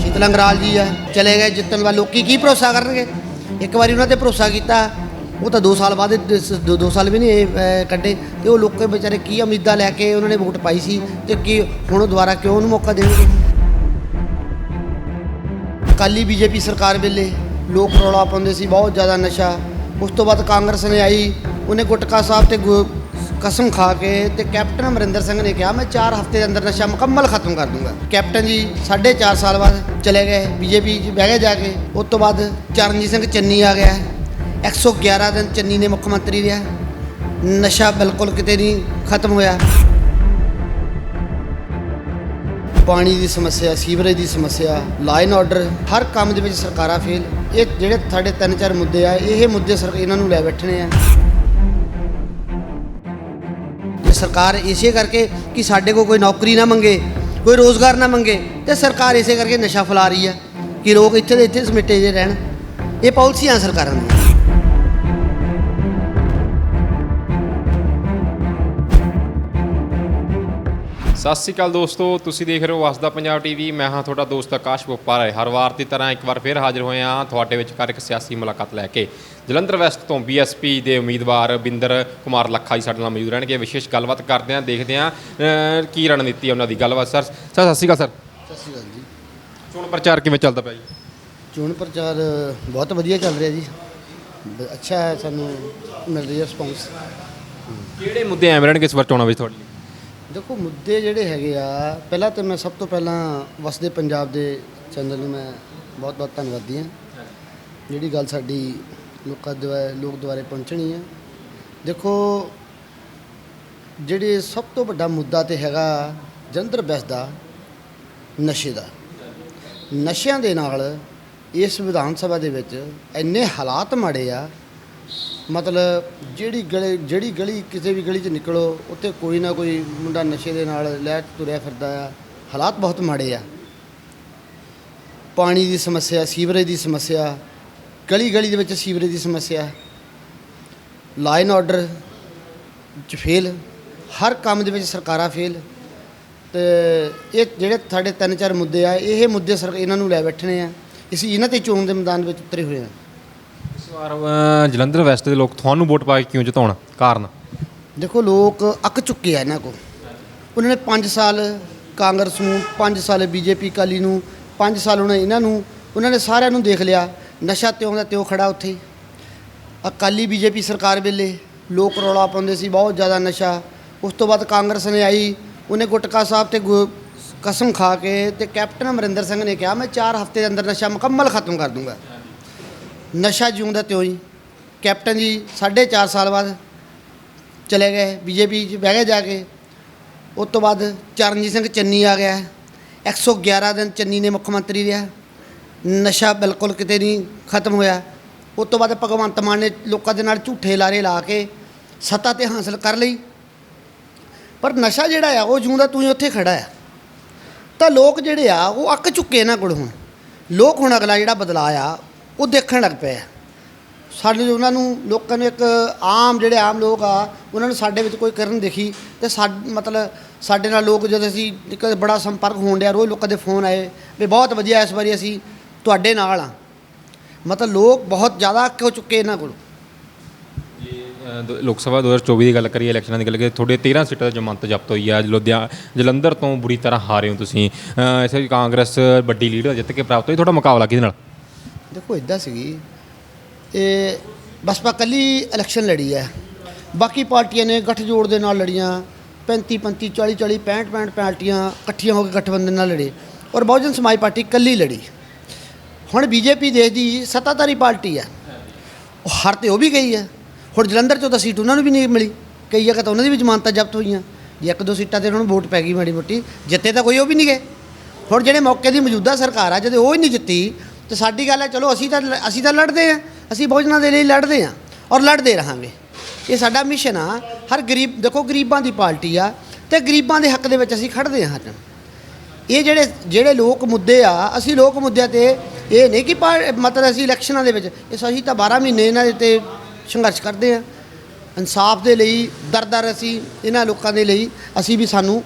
ਸ਼ੀਤਲ ਅੰਗਰਾਲ ਜੀ ਆ, ਚਲੇ ਗਏ ਜਿੱਤਣ ਵਾਲੇ। ਲੋਕੀ ਕੀ ਭਰੋਸਾ ਕਰਨਗੇ? ਇੱਕ ਵਾਰੀ ਉਹਨਾਂ ਤੇ ਭਰੋਸਾ ਕੀਤਾ, ਉਹ ਤਾਂ 2 ਸਾਲ ਬਾਅਦ 2 ਸਾਲ ਵੀ ਨਹੀਂ ਕੱਢੇ। ਤੇ ਉਹ ਲੋਕਾਂ ਵਿਚਾਰੇ ਕੀ ਉਮੀਦਾਂ ਲੈ ਕੇ ਉਹਨਾਂ ਨੇ ਵੋਟ ਪਾਈ ਸੀ ਤੇ ਕੀ ਹੁਣ ਉਹ ਦੁਬਾਰਾ ਕਿਉਂ ਉਹਨੂੰ ਮੌਕਾ ਦੇਣਗੇ? ਕਾਲੀ ਬੀਜੇਪੀ ਸਰਕਾਰ ਵੇਲੇ ਲੋਕ ਰੌਲਾ ਪਾਉਂਦੇ ਸੀ, ਬਹੁਤ ਜ਼ਿਆਦਾ ਨਸ਼ਾ। ਉਸ ਤੋਂ ਬਾਅਦ ਕਾਂਗਰਸ ਨੇ ਆਈ, ਉਹਨੇ ਗੁਟਕਾ ਸਾਹਿਬ ਤੇ ਗੁ- ਕਸਮ ਖਾ ਕੇ ਤੇ ਕੈਪਟਨ ਅਮਰਿੰਦਰ ਸਿੰਘ ਨੇ ਕਿਹਾ, ਮੈਂ 4 ਹਫ਼ਤੇ ਦੇ ਅੰਦਰ ਨਸ਼ਾ ਮੁਕੰਮਲ ਖਤਮ ਕਰ ਦੂੰਗਾ। ਕੈਪਟਨ ਜੀ 4.5 ਸਾਲ ਬਾਅਦ ਚਲੇ ਗਏ, ਬੀਜੇਪੀ 'ਚ ਬਹਿ ਗਏ ਜਾ ਕੇ। ਉਸ ਤੋਂ ਬਾਅਦ ਚਰਨਜੀਤ ਸਿੰਘ ਚੰਨੀ ਆ ਗਿਆ। 111 ਦਿਨ ਚੰਨੀ ਨੇ ਮੁੱਖ ਮੰਤਰੀ ਰਿਹਾ। ਨਸ਼ਾ ਬਿਲਕੁਲ ਕਿਤੇ ਨਹੀਂ ਖਤਮ ਹੋਇਆ। ਪਾਣੀ ਦੀ ਸਮੱਸਿਆ, ਸੀਵਰੇਜ ਦੀ ਸਮੱਸਿਆ ਲਾਈਨ ਆਰਡਰ ਹਰ ਕੰਮ ਦੇ ਵਿੱਚ ਸਰਕਾਰਾਂ ਫੇਲ ਇਹ ਜਿਹੜੇ ਸਾਡੇ ਤਿੰਨ ਚਾਰ ਮੁੱਦੇ ਆ, ਇਹ ਮੁੱਦੇ ਸਰ, ਇਹਨਾਂ ਨੂੰ ਲੈ ਬੈਠਣੇ ਆ। ਸਰਕਾਰ ਇਸੇ ਕਰਕੇ ਕਿ ਸਾਡੇ ਕੋਲ ਕੋਈ ਨੌਕਰੀ ਨਾ ਮੰਗੇ, ਕੋਈ ਰੋਜ਼ਗਾਰ ਨਾ ਮੰਗੇ, ਤੇ ਸਰਕਾਰ ਇਸੇ ਕਰਕੇ ਨਸ਼ਾ ਫੈਲਾ ਰਹੀ ਹੈ ਕਿ ਲੋਕ ਇੱਥੇ ਦੇ ਇੱਥੇ ਸਮਿੱਟੇ ਜੇ ਰਹਿਣ। ਇਹ ਪਾਲਿਸੀਆਂ ਸਰਕਾਰਾਂ ਦੀਆਂ ਸਤਿ ਸ਼੍ਰੀ ਅਕਾਲ ਦੋਸਤੋ ਤੁਸੀਂ ਦੇਖ ਰਹੇ ਹੋ ਵਸਦਾ ਪੰਜਾਬ ਟੀਵੀ। ਮੈਂ ਹਾਂ ਤੁਹਾਡਾ ਦੋਸਤ ਆਕਾਸ਼ ਬੁੱਪਾਰਾ ਹਰ ਵਾਰ ਦੀ ਤਰ੍ਹਾਂ ਇੱਕ ਵਾਰ ਫਿਰ ਹਾਜ਼ਰ ਹੋਏ ਹਾਂ ਤੁਹਾਡੇ ਵਿੱਚ ਕਰ ਇੱਕ ਸਿਆਸੀ ਮੁਲਾਕਾਤ ਲੈ ਕੇ। ਜਲੰਧਰ ਵੈਸਟ ਤੋਂ ਬੀਐਸਪੀ ਦੇ ਉਮੀਦਵਾਰ ਬਿੰਦਰ ਕੁਮਾਰ ਲੱਖਾ ਜੀ ਸਾਡੇ ਨਾਲ ਮੌਜੂਦ ਰਹਿਣਗੇ। ਵਿਸ਼ੇਸ਼ ਗੱਲਬਾਤ ਕਰਦੇ ਹਾਂ ਦੇਖਦੇ ਹਾਂ ਅਹ, ਕੀ ਰਣਨੀਤੀ ਹੈ ਉਹਨਾਂ ਦੀ ਗੱਲਬਾਤ ਸਰ। ਸਰ ਸਤਿ ਸ਼੍ਰੀ ਅਕਾਲ ਸਰ। ਸਤਿ ਸ਼੍ਰੀ ਅਕਾਲ ਜੀ। ਚੋਣ ਪ੍ਰਚਾਰ ਕਿਵੇਂ ਚੱਲਦਾ ਪਿਆ ਜੀ? ਚੋਣ ਪ੍ਰਚਾਰ ਬਹੁਤ ਵਧੀਆ ਚੱਲ ਰਿਹਾ ਜੀ। ਬ- ਅੱਛਾ ਹੈ ਸਾਨੂੰ ਮਿਲ ਰਹੀ ਹੈ ਰਿਸਪੌਂਸ ਕਿਹੜੇ ਮੁੱਦੇ ਐਵੇਂ ਰਹਿਣਗੇ ਇਸ ਵਾਰ ਚੋਣਾਂ ਵਿੱਚ ਤੁਹਾਡੇ ਲਈ? ਦੇਖੋ ਮੁੱਦੇ ਜਿਹੜੇ ਹੈਗੇ ਆ, ਪਹਿਲਾਂ ਤਾਂ ਮੈਂ ਸਭ ਤੋਂ ਪਹਿਲਾਂ ਵਸਦੇ ਪੰਜਾਬ ਦੇ ਚੈਨਲ ਨੂੰ ਮੈਂ ਬਹੁਤ ਬਹੁਤ ਧੰਨਵਾਦੀ ਹਾਂ। ਜਿਹੜੀ ਗੱਲ ਸਾਡੀ ਲੋਕਾਂ ਦੇ ਲੋਕ ਦੁਆਰੇ ਪਹੁੰਚਣੀ ਹੈ ਦੇਖੋ ਜਿਹੜੇ ਸਭ ਤੋਂ ਵੱਡਾ ਮੁੱਦਾ ਤੇ ਹੈਗਾ ਜਲੰਧਰ ਬੈਸ ਦਾ, ਨਸ਼ੇ ਦਾ। ਨਸ਼ਿਆਂ ਦੇ ਨਾਲ ਇਸ ਵਿਧਾਨ ਸਭਾ ਦੇ ਵਿੱਚ ਇੰਨੇ ਹਾਲਾਤ ਮਾੜੇ ਆ ਮਤਲਬ ਜਿਹੜੀ ਗਲੀ ਜਿਹੜੀ ਗਲੀ ਕਿਸੇ ਵੀ ਗਲੀ 'ਚ ਨਿਕਲੋ, ਉੱਥੇ ਕੋਈ ਨਾ ਕੋਈ ਮੁੰਡਾ ਨਸ਼ੇ ਦੇ ਨਾਲ ਲੈ ਤੁਰਿਆ ਫਿਰਦਾ ਆ। ਹਾਲਾਤ ਬਹੁਤ ਮਾੜੇ ਆ। ਪਾਣੀ ਦੀ ਸਮੱਸਿਆ, ਸੀਵਰੇਜ ਦੀ ਸਮੱਸਿਆ, ਗਲੀ ਗਲੀ ਦੇ ਵਿੱਚ ਸੀਵਰੇਜ ਦੀ ਸਮੱਸਿਆ ਲਾਈਨ ਆਰਡਰ ਚ ਫੇਲ ਹਰ ਕੰਮ ਦੇ ਵਿੱਚ ਸਰਕਾਰਾਂ ਫੇਲ ਤੇ ਇਹ ਜਿਹੜੇ ਸਾਡੇ ਤਿੰਨ ਚਾਰ ਮੁੱਦੇ ਆ, ਇਹ ਮੁੱਦੇ ਸਰ, ਇਹਨਾਂ ਨੂੰ ਲੈ ਬੈਠਣੇ ਆ। ਅਸੀਂ ਇਹਨਾਂ ਤੇ ਚੋਣ ਦੇ ਮੈਦਾਨ ਵਿੱਚ ਉਤਰੇ ਹੋਏ ਆ। ਵਾਰ ਜਲੰਧਰ ਵੈਸਟ ਦੇ ਲੋਕ ਤੁਹਾਨੂੰ ਵੋਟ ਪਾ ਕੇ ਕਿਉਂ ਜਿਤਾਉਣ ਕਾਰਨ? ਦੇਖੋ, ਲੋਕ ਅੱਕ ਚੁੱਕੇ ਆ ਇਹਨਾਂ ਕੋ ਉਹਨਾਂ ਨੇ 5 ਸਾਲ ਕਾਂਗਰਸ ਨੂੰ 5 ਸਾਲ ਬੀਜੇਪੀ ਕਾਲੀ ਨੂੰ 5 ਸਾਲ ਉਹਨਾਂ ਇਹਨਾਂ ਨੂੰ, ਉਹਨਾਂ ਨੇ ਸਾਰਿਆਂ ਨੂੰ ਦੇਖ ਲਿਆ। ਨਸ਼ਾ ਤਿਉਂ ਦਾ ਤਿਉਂ ਖੜਾ ਉੱਥੇ। ਹੀ। ਅਕਾਲੀ ਬੀਜੇਪੀ ਸਰਕਾਰ ਵੇਲੇ ਲੋਕ ਰੌਲਾ ਪਾਉਂਦੇ ਸੀ, ਬਹੁਤ ਜ਼ਿਆਦਾ ਨਸ਼ਾ। ਉਸ ਤੋਂ ਬਾਅਦ ਕਾਂਗਰਸ ਨੇ ਆਈ, ਉਹਨੇ ਗੁਟਕਾ ਸਾਹਿਬ ਤੇ ਗੁ- ਕਸਮ ਖਾ ਕੇ ਤੇ ਕੈਪਟਨ ਅਮਰਿੰਦਰ ਸਿੰਘ ਨੇ ਕਿਹਾ, ਮੈਂ 4 ਹਫ਼ਤੇ ਦੇ ਅੰਦਰ ਨਸ਼ਾ ਮੁਕੰਮਲ ਖਤਮ ਕਰ ਦੂੰਗਾ। ਨਸ਼ਾ ਜਿਉਂਦਾ ਤਿਉਂ ਹੀ ਕੈਪਟਨ ਜੀ 4.5 ਸਾਲ ਬਾਅਦ ਚਲੇ ਗਏ, ਬੀਜੇਪੀ 'ਚ ਬਹਿ ਗਏ ਜਾ ਕੇ। ਉਸ ਤੋਂ ਬਾਅਦ ਚਰਨਜੀਤ ਸਿੰਘ ਚੰਨੀ ਆ ਗਿਆ। 111 ਦਿਨ ਚੰਨੀ ਨੇ ਮੁੱਖ ਮੰਤਰੀ ਰਿਹਾ। ਨਸ਼ਾ ਬਿਲਕੁਲ ਕਿਤੇ ਨਹੀਂ ਖਤਮ ਹੋਇਆ। ਉਸ ਤੋਂ ਬਾਅਦ ਭਗਵੰਤ ਮਾਨ ਨੇ ਲੋਕਾਂ ਦੇ ਨਾਲ ਝੂਠੇ ਲਾਰੇ ਲਾ ਕੇ ਸੱਤਾ ਤੇ ਹਾਸਲ ਕਰ ਲਈ। ਪਰ ਨਸ਼ਾ ਜਿਹੜਾ ਆ, ਉਹ ਜਿਉਂਦਾ ਤੂੰ ਹੀ ਉੱਥੇ ਖੜਾ ਆ। ਤਾਂ ਲੋਕ ਜਿਹੜੇ ਆ, ਉਹ ਅੱਕ ਚੁੱਕੇ ਇਹਨਾਂ ਕੋਲ ਹੁਣ। ਲੋਕ ਹੁਣ ਅਗਲਾ ਜਿਹੜਾ ਬਦਲਾ ਆ ਉਹ ਦੇਖਣ ਲੱਗ ਪਏ ਆ। ਸਾਡੇ ਉਹਨਾਂ ਨੂੰ ਲੋਕਾਂ ਨੂੰ ਇੱਕ ਆਮ ਜਿਹੜੇ ਆਮ ਲੋਕ ਆ ਉਹਨਾਂ ਨੂੰ ਸਾਡੇ ਵਿੱਚ ਕੋਈ ਕਰਨ ਦੇਖੀ ਤੇ ਸਾਡ ਮਤਲਬ ਸਾਡੇ ਨਾਲ ਲੋਕ ਜਦੋਂ ਅਸੀਂ ਇੱਕ ਬੜਾ ਸੰਪਰਕ ਹੋਣ ਡਿਆ ਰੋਜ਼ ਲੋਕਾਂ ਦੇ ਫੋਨ ਆਏ ਵੀ ਬਹੁਤ ਵਧੀਆ ਇਸ ਵਾਰੀ ਅਸੀਂ ਤੁਹਾਡੇ ਨਾਲ ਆ। ਮਤਲਬ ਲੋਕ ਬਹੁਤ ਜ਼ਿਆਦਾ ਅੱਕ ਹੋ ਚੁੱਕੇ ਇਹਨਾਂ ਕੋਲ। ਅ, ਲੋਕ ਸਭਾ 2024 ਦੀ ਗੱਲ ਕਰੀਏ ਇਲੈਕਸ਼ਨਾਂ ਦੀ ਗੱਲ ਕਰੀਏ ਤੁਹਾਡੇ 13 ਸੀਟਾਂ ਦਾ ਜਮਾਨਤ ਜ਼ਬਤ ਹੋਈ ਆ। ਲੁਧਿਆਣਾ ਜਲੰਧਰ ਤੋਂ ਬੁਰੀ ਤਰ੍ਹਾਂ ਹਾਰੇ ਹੋ ਤੁਸੀਂ। ਅ, ਕਾਂਗਰਸ ਵੱਡੀ ਲੀਡ ਜਿੱਤ ਕੇ ਪ੍ਰਾਪਤ ਹੋਈ। ਤੁਹਾਡਾ ਮੁਕਾਬਲਾ ਕਿਹਦੇ ਨਾਲ? ਦੇਖੋ ਇਦਾਂ ਸੀਗੀ। ਇਹ ਬਸਪਾ ਕੱਲੀ ਇਲੈਕਸ਼ਨ ਲੜੀ ਹੈ। ਬਾਕੀ ਪਾਰਟੀਆਂ ਨੇ ਗੱਠਜੋੜ ਦੇ ਨਾਲ ਲੜੀਆਂ। 35 35 40 40 65 65 ਪਾਰਟੀਆਂ ਇਕੱਠੀਆਂ ਹੋ ਕੇ ਗਠਬੰਧਨ ਨਾਲ ਲੜੇ। ਔਰ ਬਹੁਜਨ ਸਮਾਜ ਪਾਰਟੀ ਕੱਲੀ ਲੜੀ। ਹੁਣ ਬੀਜੇਪੀ ਦੇਸ਼ ਦੀ ਸੱਤਾਧਾਰੀ ਪਾਰਟੀ ਹੈ। ਉਹ ਹਰ ਤੇ ਉਹ ਵੀ ਗਈ ਹੈ। ਹੁਣ ਜਲੰਧਰ ਚੋਂ ਤਾਂ ਸੀਟ ਉਹਨਾਂ ਨੂੰ ਵੀ ਨਹੀਂ ਮਿਲੀ। ਕਈ ਜਗ੍ਹਾ ਤਾਂ ਉਹਨਾਂ ਦੀ ਵੀ ਜ਼ਮਾਨਤਾਂ ਜ਼ਬਤ ਹੋਈਆਂ। ਜੇ ਇੱਕ ਦੋ ਸੀਟਾਂ ਤੇ ਉਹਨਾਂ ਨੂੰ ਵੋਟ ਪੈ ਗਈ ਮਾੜੀ ਮੋਟੀ, ਜਿੱਤੇ ਤਾਂ ਕੋਈ ਉਹ ਵੀ ਨਹੀਂ ਗਏ। ਹੁਣ ਜਿਹੜੇ ਮੌਕੇ ਦੀ ਮੌਜੂਦਾ ਸਰਕਾਰ ਆ, ਜਦੋਂ ਉਹ ਹੀ ਨਹੀਂ ਜਿੱਤੀ ਤੇ ਸਾਡੀ ਗੱਲ ਹੈ, ਚਲੋ ਅਸੀਂ ਤਾਂ ਲ- ਅਸੀਂ ਤਾਂ ਲੜਦੇ ਆ ਅਸੀਂ ਬਹੁਜਨਾਂ ਦੇ ਲਈ ਲੜਦੇ ਆ ਔਰ ਲੜਦੇ ਰਹਾਂਗੇ। ਇਹ ਸਾਡਾ ਮਿਸ਼ਨ ਆ, ਹਰ ਗਰੀਬ, ਦੇਖੋ ਗਰੀਬਾਂ ਦੀ ਪਾਰਟੀ ਆ ਤੇ ਗਰੀਬਾਂ ਦੇ ਹੱਕ ਦੇ ਵਿੱਚ ਅਸੀਂ ਖੜਦੇ ਹਾਂ ਹਰ ਇਹ ਜਿਹੜੇ ਜਿਹੜੇ ਲੋਕ ਮੁੱਦੇ ਆ, ਅਸੀਂ ਲੋਕ ਮੁੱਦਿਆਂ ਤੇ ਇਹ ਨਹੀਂ ਕਿ ਪਾ- ਮਤਲਬ ਅਸੀਂ ਇਲੈਕਸ਼ਨਾਂ ਦੇ ਵਿੱਚ, ਇਹ ਅਸੀਂ ਤਾਂ 12 ਮਹੀਨੇ ਇਹਨਾਂ ਦੇ ਤੇ ਸੰਘਰਸ਼ ਕਰਦੇ ਆ ਇਨਸਾਫ ਦੇ ਲਈ ਦਰ ਦਰ ਅਸੀਂ ਇਹਨਾਂ ਲੋਕਾਂ ਦੇ ਲਈ, ਅਸੀਂ ਵੀ ਸਾਨੂੰ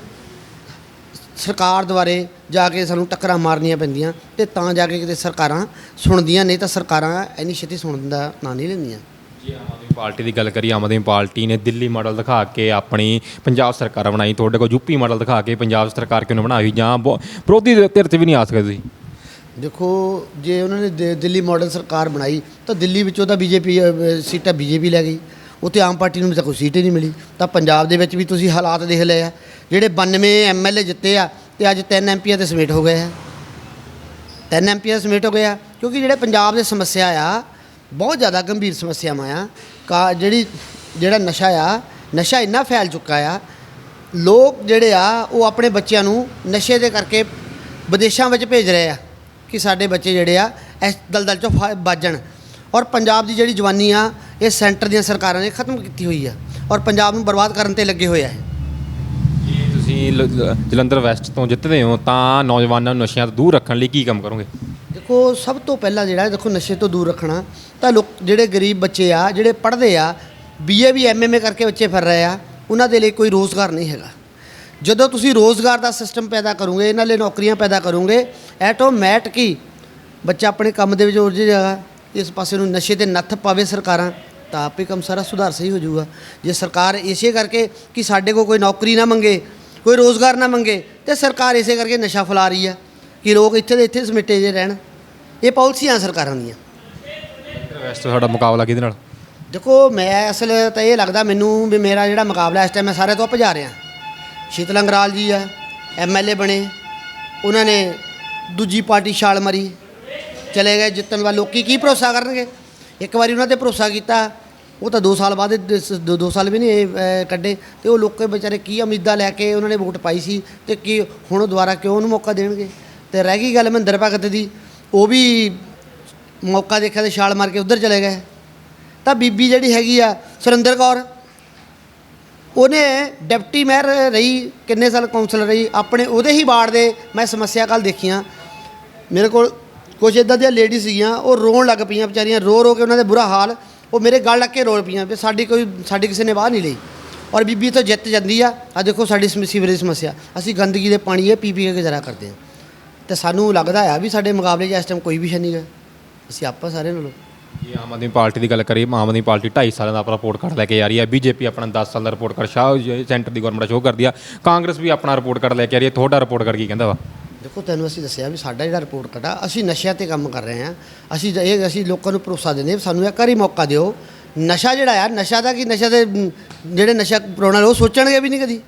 ਸਰਕਾਰ ਦੁਆਰੇ ਜਾ ਕੇ ਸਾਨੂੰ ਟੱਕਰਾਂ ਮਾਰਨੀਆਂ ਪੈਂਦੀਆਂ ਤੇ ਤਾਂ ਜਾ ਕੇ ਕਿਤੇ ਸਰਕਾਰਾਂ ਸੁਣਦੀਆਂ ਨਹੀਂ ਤਾਂ ਸਰਕਾਰਾਂ ਇੰਨੀ ਛੇਤੀ ਸੁਣਨ ਦਾ ਨਾਂ ਨਹੀਂ ਲੈਂਦੀਆਂ। ਜੀ ਆਮ ਆਦਮੀ ਪਾਰਟੀ ਦੀ ਗੱਲ ਕਰੀਏ ਆਮ ਆਦਮੀ ਪਾਰਟੀ ਨੇ ਦਿੱਲੀ ਮਾਡਲ ਦਿਖਾ ਕੇ ਆਪਣੀ ਪੰਜਾਬ ਸਰਕਾਰ ਬਣਾਈ ਤੁਹਾਡੇ ਕੋਲ ਯੂਪੀ ਮਾਡਲ ਦਿਖਾ ਕੇ ਪੰਜਾਬ ਸਰਕਾਰ ਕਿਉਂ ਬਣਾਈ ਜਾਂ ਵਿਰੋਧੀ ਧਿਰ 'ਤੇ ਵੀ ਨਹੀਂ ਆ ਸਕਦੇ ਤੁਸੀਂ? ਦੇਖੋ ਜੇ ਉਹਨਾਂ ਨੇ ਦਿੱਲੀ ਮਾਡਲ ਸਰਕਾਰ ਬਣਾਈ ਤਾਂ ਦਿੱਲੀ ਵਿੱਚੋਂ ਤਾਂ ਬੀਜੇਪੀ ਸੀਟਾਂ ਬੀਜੇਪੀ ਲੈ ਗਈ। ਉੱਥੇ ਆਮ ਪਾਰਟੀ ਨੂੰ ਤਾਂ ਕੋਈ ਸੀਟ ਹੀ ਨਹੀਂ ਮਿਲੀ। ਤਾਂ ਪੰਜਾਬ ਦੇ ਵਿੱਚ ਵੀ ਤੁਸੀਂ ਹਾਲਾਤ ਦੇਖ ਲਏ ਆ ਜਿਹੜੇ 92 ਐਮਐਲਏ ਜਿੱਤੇ ਆ ਤੇ ਅੱਜ 3 ਐਮਪੀਆਂ ਤੇ ਸਮੇਟ ਹੋ ਗਏ ਆ। 3 ਐਮਪੀਆਂ ਸਮੇਟ ਹੋ ਗਏ ਆ, ਕਿਉਂਕਿ ਜਿਹੜੇ ਪੰਜਾਬ ਦੇ ਸਮੱਸਿਆ ਆ, ਬਹੁਤ ਜ਼ਿਆਦਾ ਗੰਭੀਰ ਸਮੱਸਿਆਵਾਂ ਆ। ਕਾ ਜਿਹੜੀ, ਜਿਹੜਾ ਨਸ਼ਾ ਆ, ਨਸ਼ਾ ਇੰਨਾ ਫੈਲ ਚੁੱਕਾ ਆ, ਲੋਕ ਜਿਹੜੇ ਆ, ਉਹ ਆਪਣੇ ਬੱਚਿਆਂ ਨੂੰ ਨਸ਼ੇ ਦੇ ਕਰਕੇ ਵਿਦੇਸ਼ਾਂ ਵਿੱਚ ਭੇਜ ਰਹੇ ਆ ਕਿ ਸਾਡੇ ਬੱਚੇ ਜਿਹੜੇ ਆ, ਇਸ ਦਲਦਲ ਚੋਂ ਫਾ- ਬਾਜਣ ਔਰ ਪੰਜਾਬ ਦੀ ਜਿਹੜੀ ਜਵਾਨੀ ਆ, ਇਹ ਸੈਂਟਰ ਦੀਆਂ ਸਰਕਾਰਾਂ ਨੇ ਖਤਮ ਕੀਤੀ ਹੋਈ ਆ। ਔਰ ਪੰਜਾਬ ਨੂੰ ਬਰਬਾਦ ਕਰਨ ਤੇ ਲੱਗੇ ਹੋਏ ਆ ਤੁਸੀਂ ਲ- ਲ- ਜਲੰਧਰ ਵੈਸਟ ਤੋਂ ਜਿੱਤਦੇ ਹੋ ਤਾਂ ਨੌਜਵਾਨਾਂ ਨੂੰ ਨਸ਼ਿਆਂ ਤੋਂ ਦੂਰ ਰੱਖਣ ਲਈ ਕੀ ਕੰਮ ਕਰੋਗੇ? ਦੇਖੋ ਸਭ ਤੋਂ ਪਹਿਲਾਂ ਜਿਹੜਾ ਹੈ, ਦੇਖੋ ਨਸ਼ੇ ਤੋਂ ਦੂਰ ਰੱਖਣਾ ਤਾਂ ਲੋਕ ਜਿਹੜੇ ਗਰੀਬ ਬੱਚੇ ਆ ਜਿਹੜੇ ਪੜ੍ਹਦੇ ਆ ਬੀਏ ਵੀ ਐਮਐਮਏ ਕਰਕੇ ਬੱਚੇ ਫਿਰ ਰਹੇ ਆ ਉਹਨਾਂ ਦੇ ਲਈ ਕੋਈ ਰੋਜ਼ਗਾਰ ਨਹੀਂ ਹੈਗਾ। ਜਦੋਂ ਤੁਸੀਂ ਰੋਜ਼ਗਾਰ ਦਾ ਸਿਸਟਮ ਪੈਦਾ ਕਰੋਗੇ ਇਹਨਾਂ ਲਈ ਨੌਕਰੀਆਂ ਪੈਦਾ ਕਰੋਗੇ ਐਟੋਮੈਟਿਕ ਹੀ ਬੱਚਾ ਆਪਣੇ ਕੰਮ ਦੇ ਵਿੱਚ ਉਲਝ ਜਾਏਗਾ। ਇਸ ਪਾਸੇ ਨੂੰ ਨਸ਼ੇ ਤੇ ਨੱਥ ਪਾਵੇ ਸਰਕਾਰਾਂ ਤਾਂ ਆਪੇ ਕੰਮ ਸਾਰਾ ਸੁਧਾਰ ਸਹੀ ਹੋ ਜਾਊਗਾ। ਜੇ ਸਰਕਾਰ ਇਸੇ ਕਰਕੇ ਕਿ ਸਾਡੇ ਕੋਲ ਕੋਈ ਨੌਕਰੀ ਨਾ ਮੰਗੇ ਕੋਈ ਰੋਜ਼ਗਾਰ ਨਾ ਮੰਗੇ ਤੇ ਸਰਕਾਰ ਇਸੇ ਕਰਕੇ ਨਸ਼ਾ ਫੈਲਾ ਰਹੀ ਆ ਕਿ ਲੋਕ ਇੱਥੇ ਦੇ ਇੱਥੇ ਸਮਿਟੇ ਜੇ ਰਹਿਣ। ਇਹ ਪਾਲਿਸੀਆਂ ਸਰਕਾਰਾਂ ਦੀਆਂ। ਜਲੰਧਰ ਵੈਸਟ ਤੋਂ ਸਾਡਾ ਮੁਕਾਬਲਾ ਕਿਹਦੇ ਨਾਲ? ਦੇਖੋ ਮੈਂ ਅਸਲ ਤਾਂ ਇਹ ਲੱਗਦਾ ਮੈਨੂੰ ਵੀ ਮੇਰਾ ਜਿਹੜਾ ਮੁਕਾਬਲਾ ਇਸ ਟਾਈਮ ਮੈਂ ਸਾਰੇ ਤੋਂ ਭਜਾ ਰਿਹਾ। ਸ਼ੀਤਲ ਅੰਗਰਾਲ ਜੀ ਆ ਐਮਐਲਏ ਬਣੇ। ਉਹਨਾਂ ਨੇ ਦੂਜੀ ਪਾਰਟੀ ਛਾਲ ਮਾਰੀ। ਚਲੇ ਗਏ ਜਿੱਤਣ ਵਾਲੇ। ਲੋਕੀ ਕੀ ਭਰੋਸਾ ਕਰਨਗੇ? ਇੱਕ ਵਾਰੀ ਉਹਨਾਂ ਤੇ ਭਰੋਸਾ ਕੀਤਾ। ਉਹ ਤਾਂ 2 ਸਾਲ ਬਾਅਦ 2 ਸਾਲ ਵੀ ਨਹੀਂ ਇਹ, ਅਹ, ਕੱਢੇ। ਤੇ ਉਹ ਲੋਕਾਂ ਵਿਚਾਰੇ ਕੀ ਉਮੀਦਾਂ ਲੈ ਕੇ ਉਹਨਾਂ ਨੇ ਵੋਟ ਪਾਈ ਸੀ ਤੇ ਕੀ ਹੁਣ ਉਹ ਦੁਬਾਰਾ ਕਿਉਂ ਉਹਨੂੰ ਮੌਕਾ ਦੇਣਗੇ? ਤੇ ਰਹਿ ਗਈ ਗੱਲ ਮਹਿੰਦਰ ਭਗਤ ਦੀ। ਉਹ ਵੀ ਮੌਕਾ ਦੇਖਿਆ ਤੇ ਛਾਲ ਮਾਰ ਕੇ ਉੱਧਰ ਚਲੇ ਗਏ। ਤਾਂ ਬੀਬੀ ਜਿਹੜੀ ਹੈਗੀ ਆ ਸੁਰਿੰਦਰ ਕੌਰ ਉਹਨੇ ਡਿਪਟੀ ਮੇਅਰ ਰਹੀ ਕਿੰਨੇ ਸਾਲ ਕਾਉਂਸਲਰ ਰਹੀ ਆਪਣੇ ਉਹਦੇ ਹੀ ਵਾਰਡ ਦੇ ਮੈਂ ਸਮੱਸਿਆ ਕੱਲ ਦੇਖੀਆਂ। ਮੇਰੇ ਕੋਲ ਕੁਝ ਇਦਾਂ ਦੀਆਂ ਲੇਡੀਜ਼ ਸੀਗੀਆਂ ਉਹ ਰੋਣ ਲੱਗ ਪਈਆਂ ਵਿਚਾਰੀਆਂ ਰੋ ਰੋ ਕੇ ਉਹਨਾਂ ਦੇ ਬੁਰਾ ਹਾਲ। ਉਹ ਮੇਰੇ ਗੱਲ ਲੱਗ ਕੇ ਰੋਲ ਪਈਆਂ ਵੀ ਸਾਡੀ ਕੋਈ, ਸਾਡੀ ਕਿਸੇ ਨੇ ਬਾਹ ਨਹੀਂ ਲਈ। ਔਰ ਬੀਬੀ ਤਾਂ ਜਿੱਤ ਜਾਂਦੀ ਆ ਆ ਦੇਖੋ ਸਾਡੀ ਸਮ- ਸੀਵਰੇਜ ਸਮੱਸਿਆ। ਅਸੀਂ ਗੰਦਗੀ ਦੇ ਪਾਣੀ ਇਹ ਪੀ ਪੀ ਕੇ ਗੁਜ਼ਾਰਾ ਕਰਦੇ ਹਾਂ ਤੇ ਸਾਨੂੰ ਲੱਗਦਾ ਆ ਵੀ ਸਾਡੇ ਮੁਕਾਬਲੇ 'ਚ ਇਸ ਟਾਈਮ ਕੋਈ ਵੀ ਹੈ ਨਹੀਂਗਾ ਅਸੀਂ ਆਪਾਂ ਸਾਰੇ ਨਾਲੋਂ। ਜੇ ਆਮ ਆਦਮੀ ਪਾਰਟੀ ਦੀ ਗੱਲ ਕਰੀਏ, ਆਮ ਆਦਮੀ ਪਾਰਟੀ 2.5 ਸਾਲਾਂ ਦਾ ਆਪਣਾ ਰਿਪੋਰਟ ਕਾਰਡ ਲੈ ਕੇ ਆ ਰਹੀ ਹੈ ਬੀਜੇਪੀ ਆਪਣਾ 10 ਸਾਲ ਦਾ ਰਿਪੋਰਟ ਕਾਰਡ ਸ਼ਾਹ ਸੈਂਟਰ ਦੀ ਗਵਰਨਮੈਂਟ ਸ਼ੋਅ ਕਰਦੀ ਆ। ਕਾਂਗਰਸ ਵੀ ਆਪਣਾ ਰਿਪੋਰਟ ਕਾਰਡ ਲੈ ਕੇ ਆ ਰਹੀ ਹੈ ਤੁਹਾਡਾ ਰਿਪੋਰਟ ਕਾਰਡ ਕੀ ਕਹਿੰਦਾ ਵਾ? ਦੇਖੋ ਤੈਨੂੰ ਅਸੀਂ ਦੱਸਿਆ ਵੀ ਸਾਡਾ ਜਿਹੜਾ ਰਿਪੋਰਟ ਕੱਢਾ ਅਸੀਂ ਨਸ਼ਿਆਂ ਤੇ ਕੰਮ ਕਰ ਰਹੇ ਹਾਂ। ਅਸੀਂ ਜ- ਇਹ ਅਸੀਂ ਲੋਕਾਂ ਨੂੰ ਭਰੋਸਾ ਦਿੰਦੇ ਹਾਂ ਸਾਨੂੰ ਇੱਕ ਵਾਰੀ ਮੌਕਾ ਦਿਓ। ਨਸ਼ਾ ਜਿਹੜਾ ਆ ਨਸ਼ਾ ਦਾ ਕੀ ਨਸ਼ਾ ਦੇ ਮ, ਜਿਹੜੇ ਨਸ਼ਾ ਪਰੋਣਾ ਉਹ ਸੋਚਣਗੇ ਵੀ ਨਹੀਂ ਕਦੀ।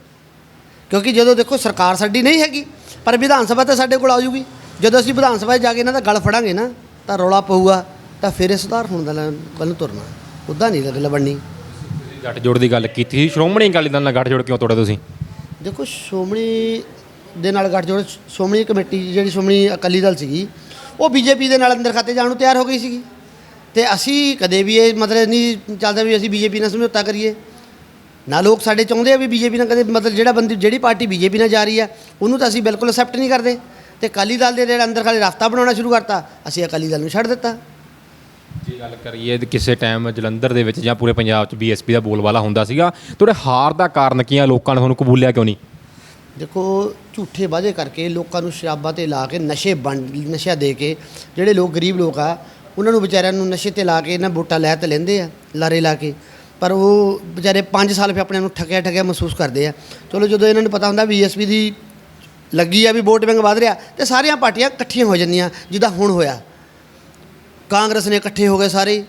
ਕਿਉਂਕਿ ਜਦੋਂ ਦੇਖੋ ਸਰਕਾਰ ਸਾਡੀ ਨਹੀਂ ਹੈਗੀ ਪਰ ਵਿਧਾਨ ਸਭਾ ਤਾਂ ਸਾਡੇ ਕੋਲ ਆ ਜੂਗੀ ਜਦੋਂ ਅਸੀਂ ਵਿਧਾਨ ਸਭਾ 'ਚ ਜਾ ਕੇ ਇਹਨਾਂ ਦਾ ਗਲ ਫੜਾਂਗੇ ਨਾ ਤਾਂ ਰੌਲਾ ਪਊਗਾ ਤਾਂ ਫਿਰ ਇਹ ਸੁਧਾਰ ਹੋਣ ਦਾ ਲ- ਵੱਲ ਨੂੰ ਤੁਰਨਾ। ਉੱਦਾਂ ਨਹੀਂ ਲੱਗ ਲਵੜਨੀ ਤੁਸੀਂ ਗੱਠਜੋੜ ਦੀ ਗੱਲ ਕੀਤੀ ਸੀ। ਸ਼੍ਰੋਮਣੀ ਅਕਾਲੀ ਦਲ ਨਾਲ ਗੱਠਜੋੜ ਕਿਉਂ ਤੋੜਿਆ ਤੁਸੀਂ? ਦੇਖੋ ਸ਼੍ਰੋਮਣੀ ਦੇ ਨਾਲ ਗੱਠਜੋੜ ਸ਼੍ਰੋਮਣੀ ਕਮੇਟੀ ਜਿਹੜੀ ਸ਼੍ਰੋਮਣੀ ਅਕਾਲੀ ਦਲ ਸੀਗੀ, ਉਹ ਬੀਜੇਪੀ ਦੇ ਨਾਲ ਅੰਦਰ ਖਾਤੇ ਜਾਣ ਨੂੰ ਤਿਆਰ ਹੋ ਗਈ ਸੀਗੀ। ਤੇ ਅਸੀਂ ਕਦੇ ਵੀ ਇਹ ਮਤਲਬ ਨਹੀਂ ਚੱਲਦਾ ਵੀ ਅਸੀਂ ਬੀਜੇਪੀ ਨਾਲ ਸਮਝੌਤਾ ਕਰੀਏ। ਨਾ ਲੋਕ ਸਾਡੇ ਚਾਹੁੰਦੇ ਆ ਵੀ ਬੀਜੇਪੀ ਨਾਲ ਕਦੇ ਮਤਲਬ ਜਿਹੜਾ ਬੰਦੀ, ਜਿਹੜੀ ਪਾਰਟੀ ਬੀਜੇਪੀ ਨਾਲ ਜਾ ਰਹੀ ਆ, ਉਹਨੂੰ ਤਾਂ ਅਸੀਂ ਬਿਲਕੁਲ ਅਸੈਪਟ ਨਹੀਂ ਕਰਦੇ। ਤੇ ਅਕਾਲੀ ਦਲ ਦੇ ਜਿਹੜਾ ਅੰਦਰ ਖਾਲੀ ਰਸਤਾ ਬਣਾਉਣਾ ਸ਼ੁਰੂ ਕਰਤਾ, ਅਸੀਂ ਅਕਾਲੀ ਦਲ ਨੂੰ ਛੱਡ ਦਿੱਤਾ। ਜੇ ਗੱਲ ਕਰੀਏ ਕਿਸੇ ਟਾਈਮ ਜਲੰਧਰ ਦੇ ਵਿੱਚ ਜਾਂ ਪੂਰੇ ਪੰਜਾਬ 'ਚ ਬੀਐਸਪੀ ਦਾ ਬੋਲਬਾਲਾ ਹੁੰਦਾ ਸੀਗਾ ਤੁਹਾਡੇ ਹਾਰ ਦਾ ਕਾਰਨ ਕੀ ਆ? ਲੋਕਾਂ ਨੇ ਤੁਹਾਨੂੰ ਕਬੂਲਿਆ ਕਿਉਂ ਨਹੀਂ? ਦੇਖੋ, ਝੂਠੇ ਵਾਅਦੇ ਕਰਕੇ ਲੋਕਾਂ ਨੂੰ ਸ਼ਰਾਬਾਂ ਤੇ ਲਾ ਕੇ ਨਸ਼ੇ ਵੰਡ, ਨਸ਼ਾ ਦੇ ਕੇ ਜਿਹੜੇ ਲੋਕ ਗਰੀਬ ਲੋਕ ਆ, ਉਹਨਾਂ ਨੂੰ ਵਿਚਾਰਿਆਂ ਨੂੰ ਨਸ਼ੇ ਤੇ ਲਾ ਕੇ ਇਹਨਾਂ ਵੋਟਾਂ ਲੈ ਤੇ ਲੈਂਦੇ ਆ, ਲਾਰੇ ਲਾ ਕੇ। ਪਰ ਉਹ ਵਿਚਾਰੇ 5 ਸਾਲ ਫਿਰ ਆਪਣੇ ਨੂੰ ਠੱਗਿਆ ਠੱਗਿਆ ਮਹਿਸੂਸ ਕਰਦੇ ਆ। ਚਲੋ, ਜਦੋਂ ਇਹਨਾਂ ਨੂੰ ਪਤਾ ਹੁੰਦਾ ਬੀਐਸਪੀ ਦੀ ਲੱਗੀ ਆ ਵੀ ਵੋਟ ਬੈਂਕ ਵਧ ਰਿਹਾ, ਤੇ ਸਾਰੀਆਂ ਪਾਰਟੀਆਂ ਇਕੱਠੀਆਂ ਹੋ ਜਾਂਦੀਆਂ, ਜਿੱਦਾਂ ਹੁਣ ਹੋਇਆ। ਕਾਂਗਰਸ ਨੇ ਇਕੱਠੇ ਹੋ ਗਏ ਸਾਰੇ।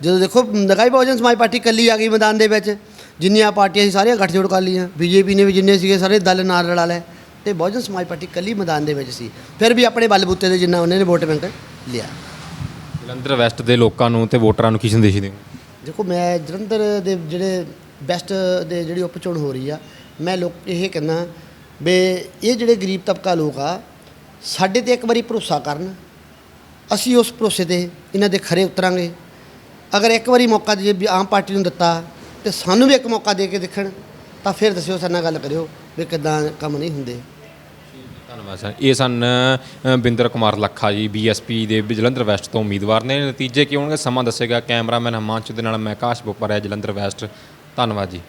ਜਦੋਂ ਦੇਖੋ, ਲਗਾਈ ਬਹੁਜਨ ਸਮਾਜ ਪਾਰਟੀ ਇਕੱਲੀ ਆ ਗਈ ਮੈਦਾਨ ਦੇ ਵਿੱਚ। ਜਿੰਨੀਆਂ ਪਾਰਟੀਆਂ ਸੀ ਸਾਰੀਆਂ ਗੱਠਜੋੜ ਕਰ ਲਈਆਂ। ਬੀਜੇਪੀ ਨੇ ਵੀ ਜਿੰਨੇ ਸੀਗੇ ਸਾਰੇ ਦਲ ਨਾਲ ਰਲਾ ਲਏ। ਤੇ ਬਹੁਜਨ ਸਮਾਜ ਪਾਰਟੀ ਇਕੱਲੀ ਮੈਦਾਨ ਦੇ ਵਿੱਚ ਸੀ। ਫਿਰ ਵੀ ਆਪਣੇ ਬਲਬੂਤੇ ਦੇ ਜਿੰਨਾ ਉਹਨਾਂ ਨੇ ਵੋਟ ਬੈਂਕ ਲਿਆ। ਜਲੰਧਰ ਵੈਸਟ ਦੇ ਲੋਕਾਂ ਨੂੰ ਤੇ ਵੋਟਰਾਂ ਨੂੰ ਕੀ ਸੰਦੇਸ਼ ਦਿਓ ਦੇਖੋ ਮੈਂ ਜਲੰਧਰ ਦੇ ਜਿਹੜੇ ਬੈਸਟ ਦੇ ਜਿਹੜੀ ਉਪਚੋਣ ਹੋ ਰਹੀ ਆ ਮੈਂ ਲੋਕ ਇਹ ਕਹਿੰਦਾ ਵੀ ਇਹ ਜਿਹੜੇ ਗਰੀਬ ਤਬਕਾ ਲੋਕ ਆ ਸਾਡੇ ਤੇ ਇੱਕ ਵਾਰੀ ਭਰੋਸਾ ਕਰਨ। ਅਸੀਂ ਉਸ ਭਰੋਸੇ ਤੇ ਇਹਨਾਂ ਦੇ ਖਰੇ ਉਤਰਾਂਗੇ। ਅਗਰ ਇੱਕ ਵਾਰੀ ਮੌਕਾ ਜੇ ਵੀ ਆਮ ਪਾਰਟੀ ਨੂੰ ਦਿੱਤਾ ਤੇ ਸਾਨੂੰ ਵੀ ਇੱਕ ਮੌਕਾ ਦੇ ਕੇ ਦੇਖਣ ਤਾਂ ਫਿਰ ਦੱਸਿਓ ਸਾਡੇ ਨਾਲ ਗੱਲ ਕਰਿਓ ਵੀ ਕਿਦਾਂ ਕੰਮ ਨਹੀਂ ਹੁੰਦੇ। ਧੰਨਵਾਦ ਸਰ। ਇਹ ਸਨ ਅ, ਬਿੰਦਰ ਕੁਮਾਰ ਲੱਖਾ ਜੀ ਬੀਐਸਪੀ ਦੇ ਜਲੰਧਰ ਵੈਸਟ ਤੋਂ ਉਮੀਦਵਾਰ ਨੇ। ਨਤੀਜੇ ਕੀ ਹੋਣਗੇ? ਸਮਾਂ ਦੱਸੇਗਾ ਕੈਮਰਾਮੈਨ ਹਮਾਂਚੂ ਦੇ ਨਾਲ ਮੈਂ ਆਕਾਸ਼ ਬੁੱਪਰ ਹੈ ਜਲੰਧਰ ਵੈਸਟ। ਧੰਨਵਾਦ ਜੀ।